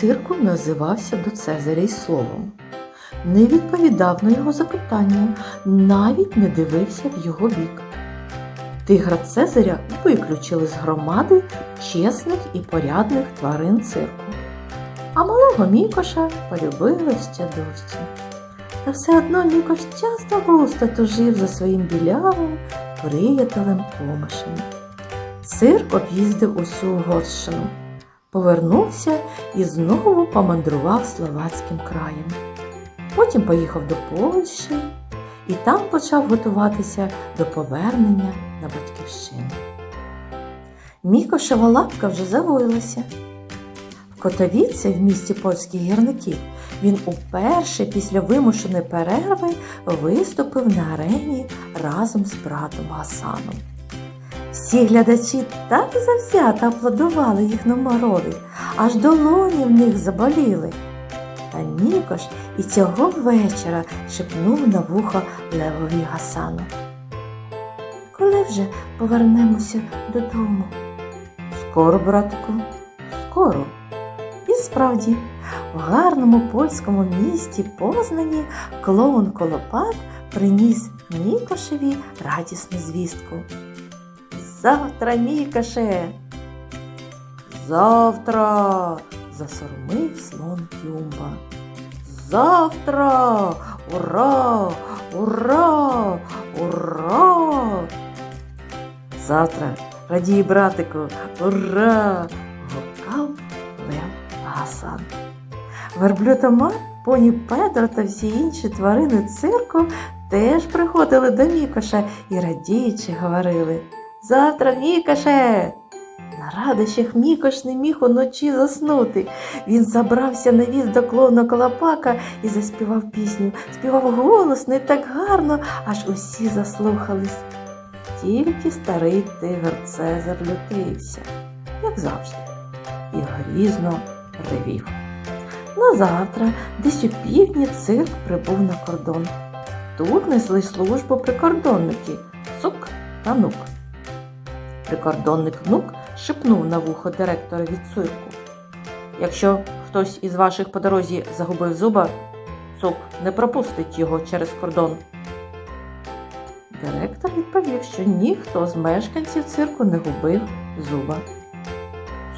Цирку називався до Цезаря й словом, не відповідав на його запитання, навіть не дивився в його бік. Тигра Цезаря виключили з громади чесних і порядних тварин цирку, а малого Мікоша полюбили ще дужче. Та все одно Мікош часто густо тужив за своїм білявим приятелем Томашем. Цирк об'їздив усю Угорщину, повернувся і знову помандрував Словацьким краєм. Потім поїхав до Польщі і там почав готуватися до повернення на батьківщину. Мікошева лапка вже завоїлася. В Котовіці в місті польських гірників він уперше після вимушеної перерви виступив на арені разом з братом Гасаном. Всі глядачі так завзято аплодували їхньому ролі, аж долоні в них заболіли. Та Нікош і цього вечора шепнув на вухо Левові Гасану. Коли вже повернемося додому? Скоро, братику, скоро. І справді, в гарному польському місті Познані клоун Колопат приніс Нікошеві радісну звістку. Завтра, Мікоше! Завтра! засормив слон Юмба. Завтра! Ура! Ура! Ура! Завтра, радій, братику, ура! гукав Лев Гасан. Верблюд Омар, поні Педро та всі інші тварини цирку теж приходили до Мікоша і радіючи говорили Завтра, Мікоше! На радощах Мікош не міг уночі заснути. Він забрався на віз до клоуна Колопака і заспівав пісню. Співав голосно і так гарно, аж усі заслухались. Тільки старий тигр Цезар лютився, як завжди, і грізно ревів. На завтра, десь у півдні, цирк прибув на кордон. Тут несли службу прикордонники Цук та Нук. Прикордонник Нук шепнув на вухо директора від цирку. Якщо хтось із ваших по дорозі загубив зуба, цук не пропустить його через кордон. Директор відповів, що ніхто з мешканців цирку не губив зуба.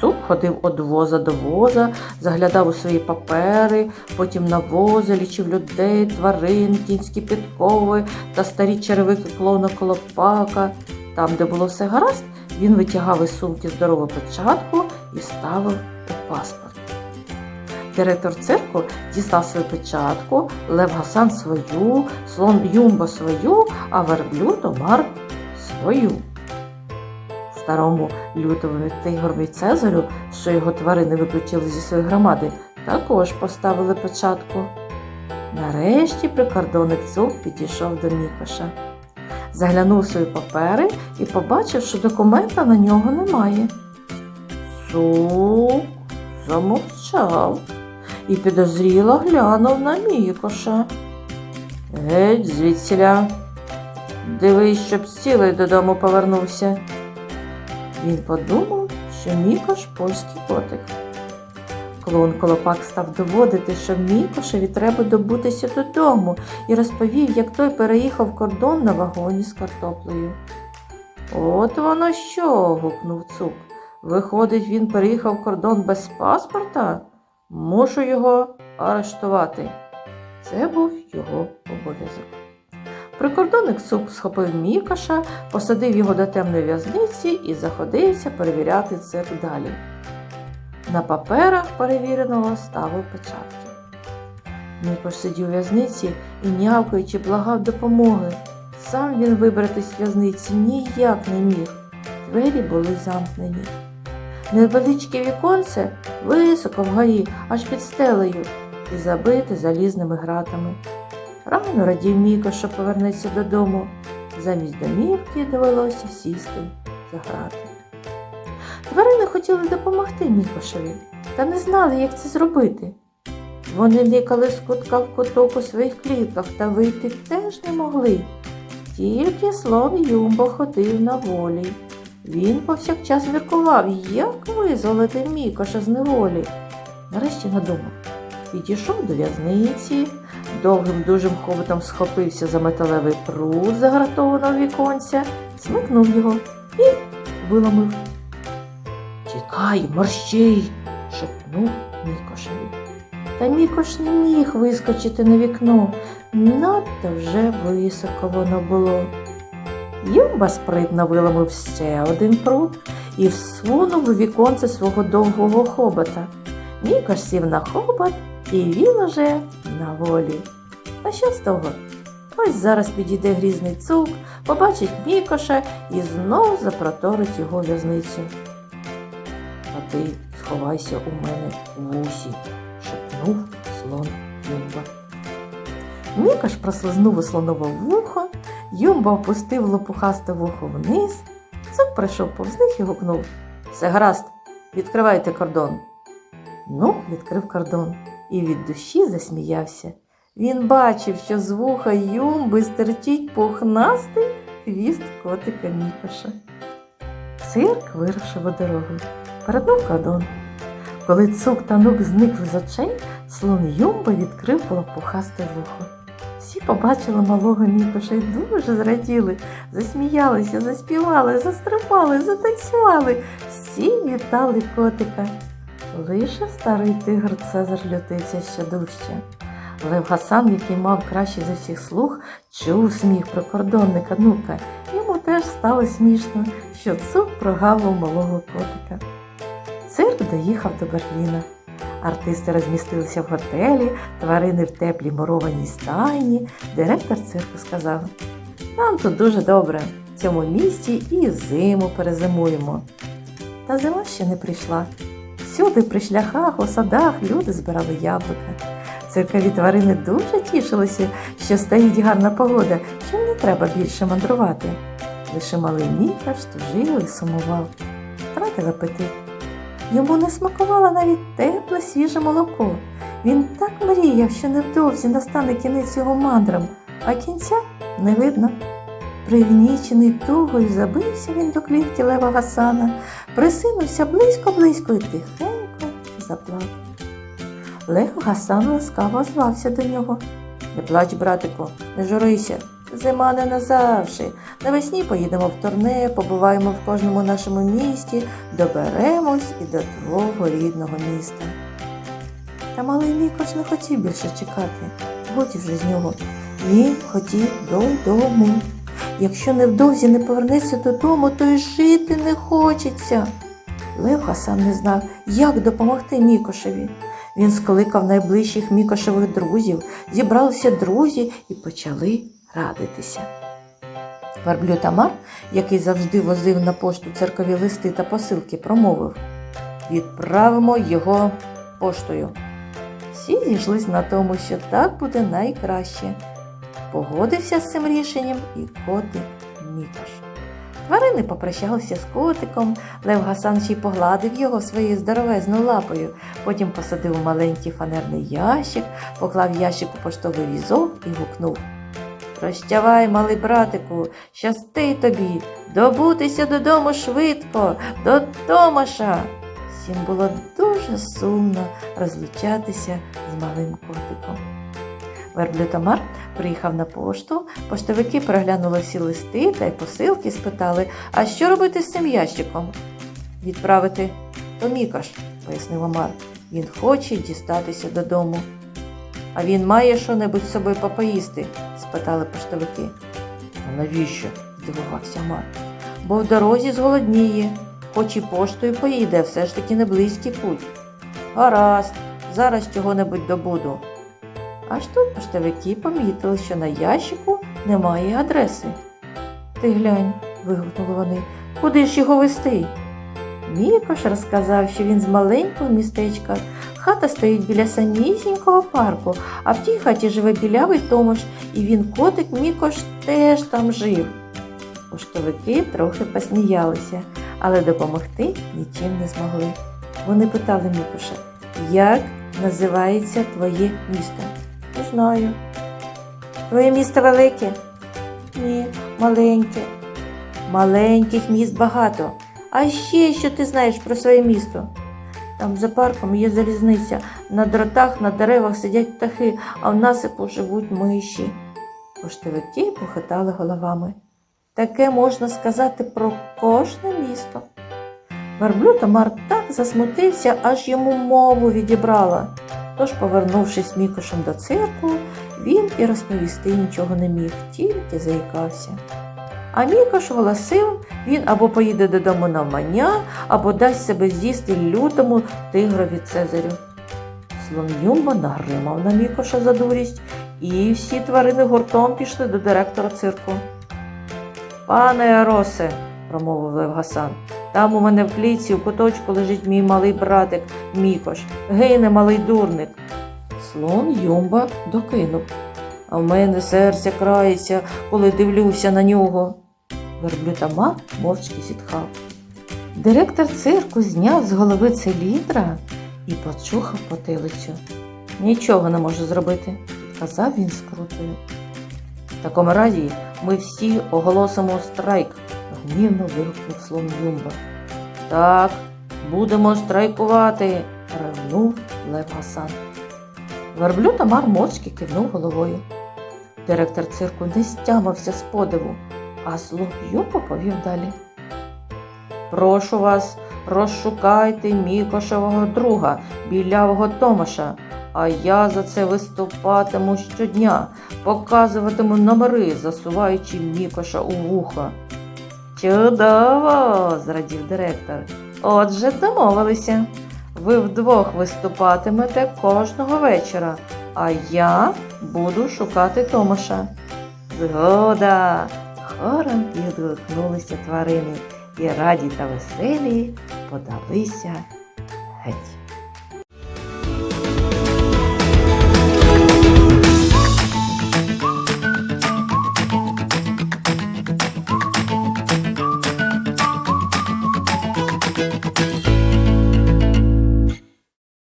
Цук ходив від воза до воза, заглядав у свої папери, потім на воза лічив людей, тварин, кінські підкови та старі черевики клоуна Колопака. Там, де було все гаразд, він витягав із сумки здорову печатку і ставив у паспорт. Директор цирку дістав свою печатку, Лев Гасан свою, слон Юмба свою, а верблюд Омар свою. Старому лютовому тигрові Цезарю, що його тварини виключили зі своєї громади, також поставили печатку. Нарешті прикордонник Цук підійшов до Мікоша. Заглянув свої папери і побачив, що документа на нього немає. Цук замовчав і підозріло глянув на Мікоша. Геть звідсіля. Дивись, щоб цілий додому повернувся. Він подумав, що Мікош польський котик. Клоун Колопак став доводити, що Мікошеві треба добутися додому і розповів, як той переїхав кордон на вагоні з картоплею. От воно що. гукнув цук. Виходить, він переїхав кордон без паспорта? Мушу його арештувати. Це був його обов'язок. Прикордонник суп схопив Мікоша, посадив його до темної в'язниці і заходився перевіряти цирк далі. На паперах перевіреного ставив печатки. Мікош сидів у в'язниці і, нявкаючи, благав допомоги. Сам він вибратись з в'язниці ніяк не міг. Двері були замкнені. Невеличке віконце високо вгорі, аж під стелею, і забите залізними гратами. Рано радів Міко, що повернеться додому. Замість домівки довелося сісти за грати. Тварини хотіли допомогти Мікошеві, та не знали, як це зробити. Вони никали з кутка в куток у своїх клітках та вийти теж не могли. Тільки слон Юмбо ходив на волі. Він повсякчас міркував, як визволити Мікоша з неволі. Нарешті надумав. Підійшов до в'язниці, довгим дужим хоботом схопився за металевий прут загратованого віконця, смикнув його і виломив. Тікай, морщій, шепнув Мікошеві. Та Мікош не міг вискочити на вікно, надто вже високо воно було. Юмба спритно виломив ще один прут і всунув у віконце свого довгого хобота. Мікош сів на хобот, і він уже на волі. А що з того? Ось зараз підійде грізний цук, побачить Мікоша і знов запроторить його в'язницю. Ти сховайся у мене у вусі, шепнув слон Юмба. Мікош прослизнув у слонове вухо, Юмба опустив лопухасте вухо вниз, цук прийшов повз них і гукнув Все гаразд, відкривайте кордон. Ну, відкрив кордон і від душі засміявся. Він бачив, що з вуха Юмби стирчить пухнастий хвіст котика Мікоша. Цирк вирушив у дорогу, перетнув кордон. Коли цук та нук зникли з очей, слон Юмба відкрив лопухасте вухо. Всі побачили малого Мікоша і дуже зраділи, засміялися, заспівали, застрибали, затанцювали. Всі вітали котика. Лише старий тигр Цезар лютився ще дужче. Лев Гасан, який мав кращий з усіх слух, чув сміх прикордонника Нука. Йому теж стало смішно, що цук прогавив малого котика. Цирк доїхав до Берліна. Артисти розмістилися в готелі, тварини в теплій мурованій стайні. Директор цирку сказав: Нам тут дуже добре, в цьому місті і зиму перезимуємо. Та зима ще не прийшла. Всюди при шляхах, у садах люди збирали яблука. Циркові тварини дуже тішилися, що стоїть гарна погода, що не треба більше мандрувати. Лише малий Мікаш тужив і сумував, втратив апетит. Йому не смакувало навіть тепле свіже молоко. Він так мріяв, що невдовзі настане кінець його мандрам, а кінця не видно. Пригнічений тугою забився він до клітки Лева Гасана, присинувся близько-близько і тихенько заплакав. Лев Гасан ласкаво звався до нього. Не плач, братику, не журися. Зима не назавжди. Навесні поїдемо в турне, побуваємо в кожному нашому місті, доберемось і до твого рідного міста. Та малий Мікош не хотів більше чекати. Годі вже з нього. Він хотів додому. Якщо невдовзі не повернеться додому, то й жити не хочеться. Лев Гасан не знав, як допомогти Мікошеві. Він скликав найближчих Мікошевих друзів, зібралися друзі і почали радитися. Верблюд Амар, який завжди возив на пошту церкові листи та посилки, промовив Відправимо його поштою. Всі зійшлись на тому, що так буде найкраще. Погодився з цим рішенням і котик Мікош. Тварини попрощалися з котиком, Лев Гасан ще й погладив його своєю здоровезною лапою, потім посадив у маленький фанерний ящик, поклав ящик у поштовий візок і гукнув. Прощавай, малий братику, щасти тобі, добутися додому швидко, до Томаша. Всім було дуже сумно розлучатися з малим котиком. Верблюд Амар приїхав на пошту, поштовики переглянули всі листи та й посилки спитали, а що робити з цим ящиком? Відправити то Мікаш, пояснив Амар. Він хоче дістатися додому. А він має що-небудь з собою попоїсти? спитали поштовики. А навіщо? здивувався Амар. Бо в дорозі зголодніє, хоч і поштою поїде, все ж таки не близький путь. Гаразд, зараз чого-небудь добуду. Аж тут поштовики помітили, що на ящику немає адреси. Ти глянь, вигукнули вони, куди ж його вести? Мікош розказав, що він з маленького містечка. Хата стоїть біля самісінького парку, а в тій хаті живе білявий Томаш, і він котик Мікош теж там жив. Поштовики трохи посміялися, але допомогти нічим не змогли. Вони питали Мікоша, як називається твоє місто? Не знаю. Твоє місто велике? Ні, маленьке. Маленьких міст багато. А ще що ти знаєш про своє місто? Там за парком є залізниця. На дротах, на деревах сидять птахи, а в насипу живуть миші. Поштовики похитали головами. Таке можна сказати про кожне місто. Верблюд Амар так засмутився, аж йому мову відібрала. Тож, повернувшись мікошем до цирку, він і розповісти нічого не міг, тільки заїкався. А Мікош голосив, він або поїде додому на мання, або дасть себе з'їсти лютому тигрові Цезарю. Слон Юмба нагримав на Мікоша за дурість, і всі тварини гуртом пішли до директора цирку. Пане Росе, промовив Лев Гасан, там у мене в клітці у куточку лежить мій малий братик Мікош. Гине малий дурник. Слон Юмба докинув. А в мене серце крається, коли дивлюся на нього. Верблюд Амар мовчки зітхав. Директор цирку зняв з голови циліндра і почухав потилицю. Нічого не можу зробити, сказав він скрутою. В такому разі ми всі оголосимо страйк, гнівно вигукнув слон Юмба. Так, будемо страйкувати, ревнув Лев Гасан. Верблюд мовчки кивнув головою. Директор цирку не стямився з подиву, а слуг Юмба повів далі. Прошу вас, розшукайте Мікошевого друга, білявого Томаша, а я за це виступатиму щодня, показуватиму номери, засуваючи Мікоша у вуха. Чудово, зрадів директор. Отже, домовилися. Ви вдвох виступатимете кожного вечора, а я буду шукати Томаша. Згода. Хором підгукнулися тварини і раді та веселі подалися геть.